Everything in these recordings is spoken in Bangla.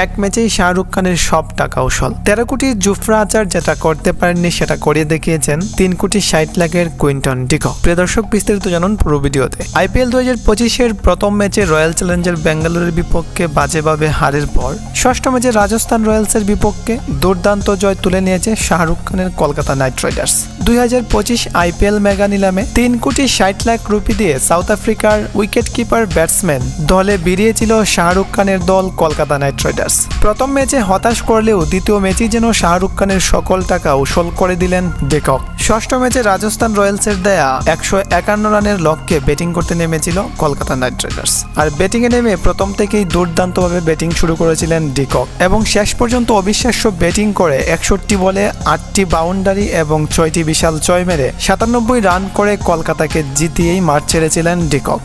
এক ম্যাচেই শাহরুখ খানের সব টাকা উসল। তেরো কোটি জুফরা আচার যেটা করতে পারেননি সেটা করে দেখিয়েছেন তিন কোটি ষাট লাখের কুইন্টন ডিকক প্রিয় দর্শক, বিস্তারিত জানুন পুরো ভিডিওতে। আইপিএল দু হাজার পঁচিশের প্রথম ম্যাচে রয়্যাল চ্যালেঞ্জার বেঙ্গালুরুর বিপক্ষে বাজেভাবে হারের পর, ষষ্ঠ ম্যাচে রাজস্থান রয়্যালসের বিপক্ষে দুর্দান্ত জয় তুলে নিয়েছে শাহরুখ খানের কলকাতা নাইট রাইডার্স। দুই হাজার পঁচিশ আইপিএল মেগা নিলামে তিন কোটি ষাট লাখ রুপি দিয়ে সাউথ আফ্রিকার উইকেট কিপার ব্যাটসম্যান দলে বেরিয়েছিল শাহরুখ খানের দল কলকাতা নাইট রাইডার্স প্রথম ম্যাচে হতাশ করলেও দ্বিতীয় ম্যাচেই যেন শাহরুখ খানের সকল টাকা উসল করে দিলেন ডেকক ষষ্ঠ ম্যাচে রাজস্থান রয়্যালসের দেয়া একশো একান্ন রানের লক্ষ্যে ব্যাটিং করতে নেমেছিল কলকাতা নাইট রাইডার্স। আর ব্যাটিংয়ে নেমে প্রথম থেকেই দুর্দান্তভাবে ব্যাটিং শুরু করেছিলেন ডিকক এবং শেষ পর্যন্ত অবিশ্বাস্য ব্যাটিং করে একষট্টি বলে আটটি বাউন্ডারি এবং ছয়টি বিশাল ছয় মেরে সাতানব্বই রান করে কলকাতাকে জিতিয়েই মাঠ ছেড়েছিলেন ডিকক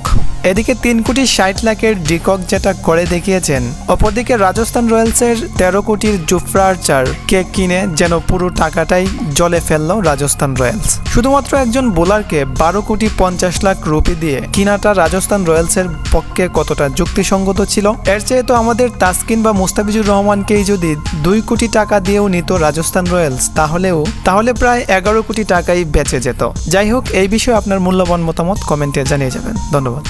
এদিকে তিন কোটি ষাট লাখের ডিকক যেটা করে দেখিয়েছেন, অপরদিকে রাজস্থান রয়্যালসের তেরো কোটির জুফরা আর্চার কে কিনে যেন পুরো টাকাটাই জলে ফেলল রাজস্থান রয়্যালস। শুধুমাত্র একজন বোলারকে বারো কোটি পঞ্চাশ লাখ রুপি দিয়ে কিনাটা রাজস্থান রয়্যালসের পক্ষে কতটা যুক্তিসঙ্গত ছিল? এর চেয়ে তো আমাদের তাসকিন বা মুস্তাফিজুর রহমানকেই যদি দুই কোটি টাকা দিয়েও নিত রাজস্থান রয়্যালস, তাহলেও, তাহলে প্রায় এগারো কোটি টাকাই বেঁচে যেত। যাই হোক, এই বিষয়ে আপনার মূল্যবান মতামত কমেন্টে জানিয়ে যাবেন। ধন্যবাদ।